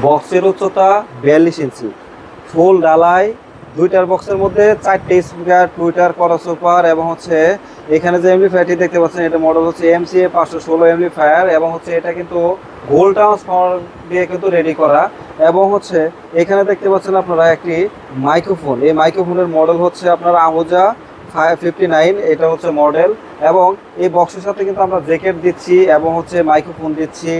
বক্সের উচ্চতা বিয়াল্লিশ ইঞ্চি। ফুল ডালাই, দুইটার বক্সের মধ্যে চারটে স্পিকার টুইটার করসোপার এবং হচ্ছে এখানে যে এমপ্লিফায়ারটি দেখতে পাচ্ছেন, এটা মডেল হচ্ছে এমসিএ পাঁচশো ষোলো এমপ্লিফায়ার এবং হচ্ছে এটা কিন্তু গোল ট্রান্সফার দিয়ে কিন্তু রেডি করা এবং হচ্ছে এখানে দেখতে পাচ্ছেন আপনারা একটি মাইক্রোফোন এই মাইক্রোফোনের মডেল হচ্ছে আপনার আহুজা ফাইভ ফিফটি নাইন এটা হচ্ছে মডেল এবং এই বক্সের সাথে কিন্তু আমরা জ্যাকেট দিচ্ছি এবং হচ্ছে মাইক্রোফোন দিচ্ছি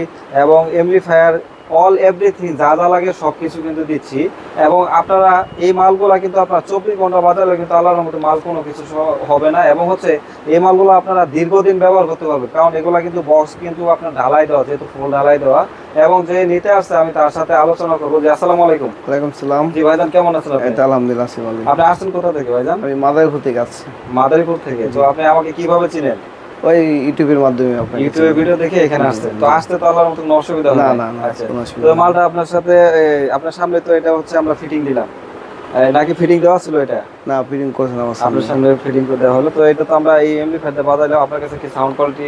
এবং এমপ্লিফায়ার অল এভরিথিং যা যা লাগে সব কিছু কিন্তু দিচ্ছি। এবং আপনারা এই মালগুলা কিন্তু আপনার চব্বিশ ঘণ্টা বাজারে কিন্তু আল্লাহর মতো মাল কোনো কিছু হবে না। এবং হচ্ছে এই মালগুলো আপনারা দীর্ঘদিন ব্যবহার করতে পারবেন। কারণ এগুলা কিন্তু বক্স কিন্তু আপনার ঢালাই দেওয়া যেহেতু ফুল ঢালাই দেওয়া। এবং যে নিতে আসছে আমি তার সাথে আলোচনা করব। যে আসসালামু আলাইকুম। ওয়ালাইকুম সালাম। জি ভাইজান কেমন আছেন আপনি? এটা আলহামদুলিল্লাহ আছি ভালো। আপনি আসছেন কোথা থেকে ভাইজান? আমি মাদারীপুর থেকে আসছি। মাদারীপুর থেকে। তো আপনি আমাকে কীভাবে চিনেন? ওই ইউটিউবের মাধ্যমে ইউটিউবে ভিডিও দেখে এখানে আসছেন তো আসতে তো আল্লাহর মতো অসুবিধা না না? না আচ্ছা। তো মালটা আপনার সাথে আপনার সামনে তো এটা হচ্ছে আমরা ফিটিং দিলাম। নাকি ফিটিং দেওয়া ছিল এটা? না ফিটিং আমার সামনে। আপনার সামনে ফিটিং করে দেওয়া হলো। তো এটা তো আমরা এই এমনি ফেলতে বাজাইলাম। আপনার কাছে কি সাউন্ড কোয়ালিটি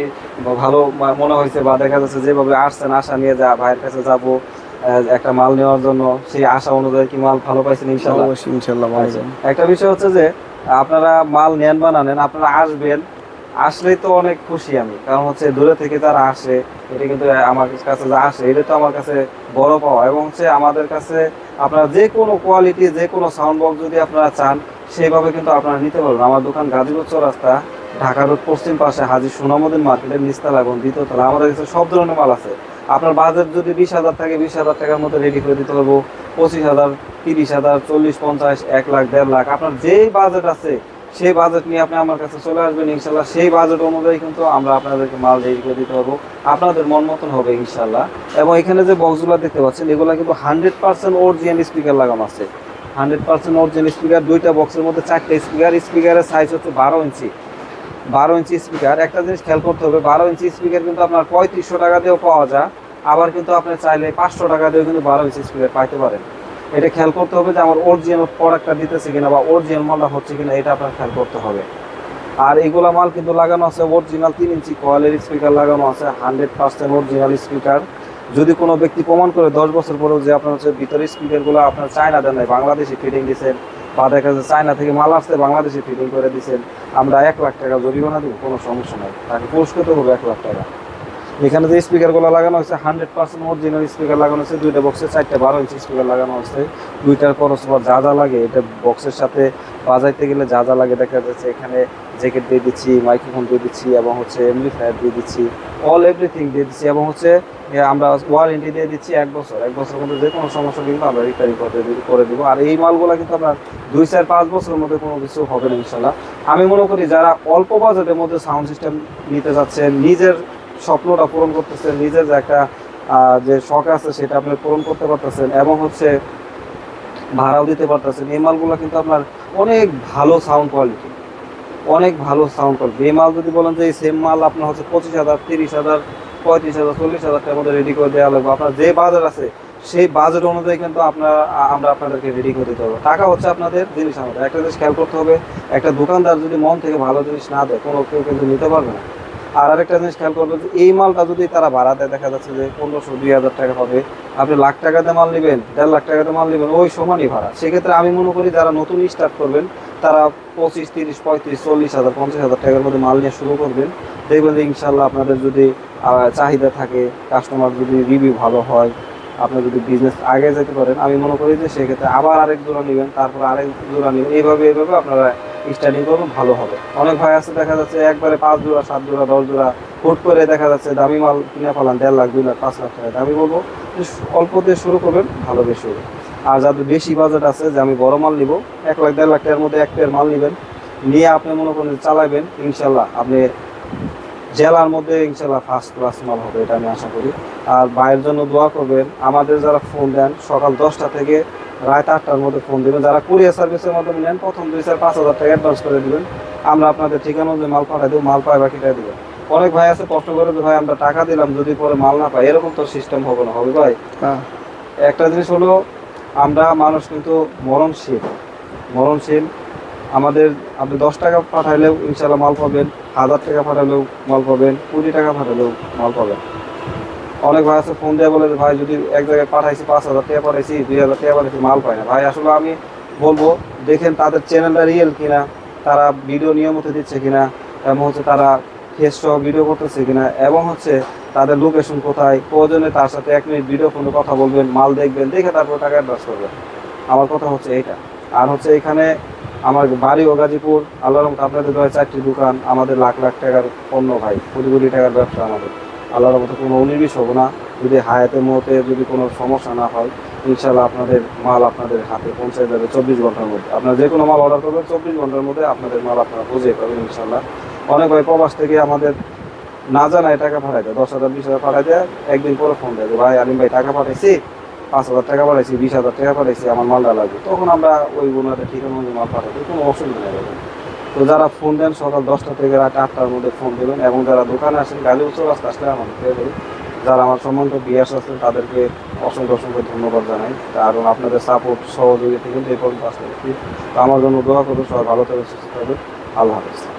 ভালো মনে হয়েছে বা দেখা যাচ্ছে যেভাবে আসছেন আশা নিয়ে যা ভাইয়ের কাছে যাব একটা মাল নেওয়ার জন্য সেই আশা অনুযায়ী কি মাল ভালো পাইছেন ইনশাল্লাহ ইনশাল্লাহ আচ্ছা, একটা বিষয় হচ্ছে যে আপনারা মাল নেন বা না নেন আপনারা আসবেন আসলেই তো অনেক খুশি আমি। কারণ হচ্ছে দূরে থেকে যারা আসে, এটা কিন্তু আমার কাছে যা আসে, এটা তো আমার কাছে বড় পাওয়া। এবং হচ্ছে আমাদের কাছে আপনারা যে কোনো কোয়ালিটি যে কোনো সাউন্ড বক্স যদি আপনারা চান, সেইভাবে কিন্তু আপনারা নিতে পারবেন। আমার দোকান গাজীপুর চৌরাস্তা, ঢাকা রোড, পশ্চিম পাশে হাজির সোনামুদ্দিন মার্কেটের নিচতলা এবং দ্বিতীয়তলা আমাদের কাছে সব ধরনের মাল আছে। আপনার বাজেট যদি বিশ হাজার থাকে, বিশ হাজার টাকার মতো রেডি করে দিতে পারব। পঁচিশ হাজার, তিরিশ হাজার, চল্লিশ, পঞ্চাশ, এক লাখ, দেড় লাখ। আপনার যেই বাজেট আছে সেই বাজেট নিয়ে আপনি আমার কাছে চলে আসবেন, ইনশাল্লাহ। সেই বাজেট অনুযায়ী কিন্তু আমরা আপনাদেরকে মাল রেডি করে দিতে পারব। আপনাদের মন মতন হবে, ইনশাল্লাহ। এবং এখানে যে বক্সগুলো দেখতে পাচ্ছেন, এগুলো কিন্তু হান্ড্রেড পার্সেন্ট অরিজিনাল স্পিকার লাগানো আছে। হান্ড্রেড পার্সেন্ট অরিজিনাল স্পিকার দুইটা বক্সের মধ্যে চারটে স্পিকার স্পিকারের সাইজ হচ্ছে বারো ইঞ্চি। বারো ইঞ্চি স্পিকার একটা জিনিস খেয়াল করতে হবে, বারো ইঞ্চি স্পিকার কিন্তু আপনার পঁয়ত্রিশশো টাকা দিয়েও পাওয়া যায়। আবার কিন্তু আপনি চাইলে পাঁচশো টাকা দিয়েও কিন্তু বারো ইঞ্চি স্পিকার পাইতে পারেন। এটা খেয়াল করতে হবে যে আমার অরিজিনাল প্রোডাক্টটা দিতেছে কিনা বা অরিজিনাল মালটা হচ্ছে কিনা, এটা আপনার খেয়াল করতে হবে। আর এগুলা মাল কিন্তু লাগানো আছে অরিজিনাল তিন ইঞ্চি কয়েলের স্পিকার লাগানো আছে হান্ড্রেড পার্সেন্ট অরিজিনাল স্পিকার যদি কোনো ব্যক্তি প্রমাণ করে দশ বছর পরেও যে আপনার হচ্ছে ভিতরের স্পিকারগুলো আপনার চায়না দেন নাই, বাংলাদেশে ফিটিং দিচ্ছেন বা দেখা যাচ্ছে চায়না থেকে মাল আসতে বাংলাদেশে ফিটিং করে দিচ্ছেন আমরা এক লাখ টাকা জরিমানা দিব, কোনো সমস্যা নাই। তাকে পুরস্কৃত হবে এক লাখ টাকা। এখানে যে স্পিকারগুলো লাগানো হয়েছে হান্ড্রেড পার্সেন্ট অরিজিনাল স্পিকার লাগানো হয়েছে, দুইটা বক্সে চারটে বারো ইঞ্চি স্পিকার লাগানো হয়েছে। দুইটার পরস্পর যা যা লাগে, এটা বক্সের সাথে বাজাইতে গেলে যা যা লাগে দেখা যাচ্ছে, এখানে জ্যাকেট দিয়ে দিচ্ছি মাইক্রোফোন দিয়ে দিচ্ছি এবং হচ্ছে এমপ্লিফায়ার দিয়ে দিচ্ছি অল এভরিথিং দিয়ে দিচ্ছি এবং হচ্ছে আমরা ওয়ারেন্টি দিয়ে দিচ্ছি এক বছর। এক বছর মধ্যে যে কোনো সমস্যা কিন্তু আমরা রিপেয়ারিং করে করে দিব। আর এই মালগুলো কিন্তু আপনার দুই চার পাঁচ বছরের মধ্যে কোনো কিছু হবে না ইনশাল্লাহ আমি মনে করি যারা অল্প বাজেটের মধ্যে সাউন্ড সিস্টেম নিতে যাচ্ছেন, নিজের স্বপ্নটা পূরণ করতেছেন, নিজের যে একটা যে শখ আছে সেটা আপনি পূরণ করতে পারতেছেন এবং হচ্ছে ভাড়াও দিতে পারতেছেন। এই মালগুলো কিন্তু আপনার অনেক ভালো সাউন্ড কোয়ালিটি অনেক ভালো সাউন্ড কোয়ালিটি এই মাল যদি বলেন যে এই সেম মাল আপনার হচ্ছে পঁচিশ হাজার, তিরিশ হাজার, পঁয়ত্রিশ হাজার, চল্লিশ হাজার টাকার মধ্যে রেডি করে দেওয়া লাগবে। আপনার যে বাজার আছে, সেই বাজেট অনুযায়ী কিন্তু আপনার আমরা আপনাদেরকে রেডি করে দিতে হবে টাকা হচ্ছে আপনাদের জিনিস আমাদের। একটা জিনিস খেয়াল করতে হবে, একটা দোকানদার যদি মন থেকে ভালো জিনিস না দেয়, কোনো কেউ কিন্তু নিতে পারবে না। আর আরেকটা জিনিস খেয়াল করবেন যে এই মালটা যদি তারা ভাড়া দেয়, দেখা যাচ্ছে যে পনেরোশো, দুই হাজার টাকা হবে। আপনি লাখ টাকাতে মাল নেবেন, দেড় লাখ টাকাতে মাল নেবেন, ওই সমানই ভাড়া। সেক্ষেত্রে আমি মনে করি যারা নতুন স্টার্ট করবেন, তারা পঁচিশ, তিরিশ, পঁয়ত্রিশ, চল্লিশ হাজার, পঞ্চাশ হাজার টাকার মধ্যে মাল নিয়ে শুরু করবেন। দেখবেন যে ইনশাল্লাহ আপনাদের যদি চাহিদা থাকে কাস্টমার যদি রিভিউ ভালো হয় আপনি যদি বিজনেস আগে যেতে পারেন, আমি মনে করি যে সেক্ষেত্রে আবার আরেক জোড়া নেবেন, তারপর আরেক জোড়া নেবেন। এইভাবে এইভাবে আপনারা স্টার্টিং করবেন ভালো হবে। অনেক ভাই আছে, দেখা যাচ্ছে একবারে পাঁচ জোড়া, সাত জোড়া, দশ জোড়া, হুট করে দেখা যাচ্ছে দামি মাল কিনে ফেলান, দেড় লাখ, দুই লাখ, পাঁচ লাখ টাকা। আমি বলব যে অল্প দিয়ে শুরু করবেন, ভালো বেশি হবে। আর যাদের বেশি বাজেট আছে, যে আমি বড় মাল নিব, এক লাখ, দেড় লাখ টাকার মধ্যে এক পেয়ার মাল নেবেন। নিয়ে আপনি মনে করেন চালাবেন ইনশাল্লাহ আপনি জেলার মধ্যে ইনশাল্লাহ ফার্স্ট ক্লাস মাল হবে, এটা আমি আশা করি। আর বাইরের জন্য দোয়া করবেন, আমাদের যারা ফোন দেন, সকাল দশটা থেকে রাত আটটার মধ্যে ফোন দিবেন। যারা কুরিয়ার সার্ভিসের মাধ্যমে নেন প্রথম দুই চার পাঁচ হাজার টাকা অ্যাডভান্স করে দিবেন। আমরা আপনাদের ঠিকানা অনুযায়ী মাল পাঠাই দেবো মাল পাই বাকিটা দেবেন অনেক ভাই আছে কষ্ট করে যে ভাই আমরা টাকা দিলাম যদি পরে মাল না পাই এরকম তো সিস্টেম হবে না। হবে ভাই? হ্যাঁ। একটা জিনিস হলো আমরা মানুষ কিন্তু মরণশীল। মরণশীল। আমাদের আপনি দশ টাকা পাঠাইলেও ইনশাল্লাহ মাল পাবেন হাজার টাকা পাঠালেও মাল পাবেন কুড়ি টাকা পাঠালেও মাল পাবেন। অনেক ভাই আছে ফোন দিয়ে বলে ভাই, যদি এক জায়গায় পাঠাইছি পাঁচ হাজার টাকা পাঠাইছি, দুই হাজার টাকা পাঠাইছি, মাল পাই না। ভাই, আসলে আমি বলব, দেখেন তাদের চ্যানেলটা রিয়েল কিনা, তারা ভিডিও নিয়মিত দিচ্ছে কিনা, এবং হচ্ছে তারা ফেস ভিডিও করতেছে কিনা, এবং হচ্ছে তাদের লোকেশন কোথায় প্রয়োজনে তার সাথে এক মিনিট ভিডিও ফোনে কথা বলবেন, মাল দেখবেন, দেখে তারপর টাকা অ্যাডভান্স করবেন। আমার কথা হচ্ছে এইটা। আর হচ্ছে এখানে আমার বাড়ি ও গাজীপুর আল্লাহ রহমত আপনাদের চারটি দোকান, আমাদের লাখ লাখ টাকার পণ্য ভাই, কোটি কোটি টাকার ব্যবসা আমাদের। আল্লাহর রহমতে কোনো উনিশ হব না। যদি হায়াতের মধ্যে যদি কোনো সমস্যা না হয় ইনশাল্লাহ আপনাদের মাল আপনাদের হাতে পৌঁছে যাবে চব্বিশ ঘণ্টার মধ্যে। আপনারা যে কোনো মাল অর্ডার করবেন, চব্বিশ ঘণ্টার মধ্যে আপনাদের মাল আপনারা বুঝে পাবেন ইনশাল্লাহ অনেক ভাই প্রবাস থেকে আমাদের না জানায় টাকা পাঠাই দেয় দশ হাজার, বিশ হাজার পাঠাই দেয় একদিন পরে ফোন দেয় ভাই আলিম ভাই, টাকা পাঠাইছি, পাঁচ হাজার টাকা পাঠাইছি, বিশ হাজার টাকা পাঠাইছি, আমার মালটা লাগবে। তখন আমরা ওই ওনাদের ঠিকানা মাল পাঠাই কোনো অসুবিধা নেই। তো যারা ফোন দেন সকাল দশটা থেকে রাত আটটার মধ্যে ফোন দেবেন এবং যারা দোকানে আসেন গালি উচ্চ রাস্তা আসলে আমাদের যারা আমার সম্বন্ধ বিয়াস আছেন তাদেরকে অসংখ্য অসংখ্য ধন্যবাদ জানাই। কারণ আপনাদের সাপোর্ট সহযোগিতা কিন্তু এই পর্যন্ত আসতে আমার জন্য দোয়া করুন সবাই ভালো থাকবে সুস্থ থাকবে আল্লাহ হাফিজ।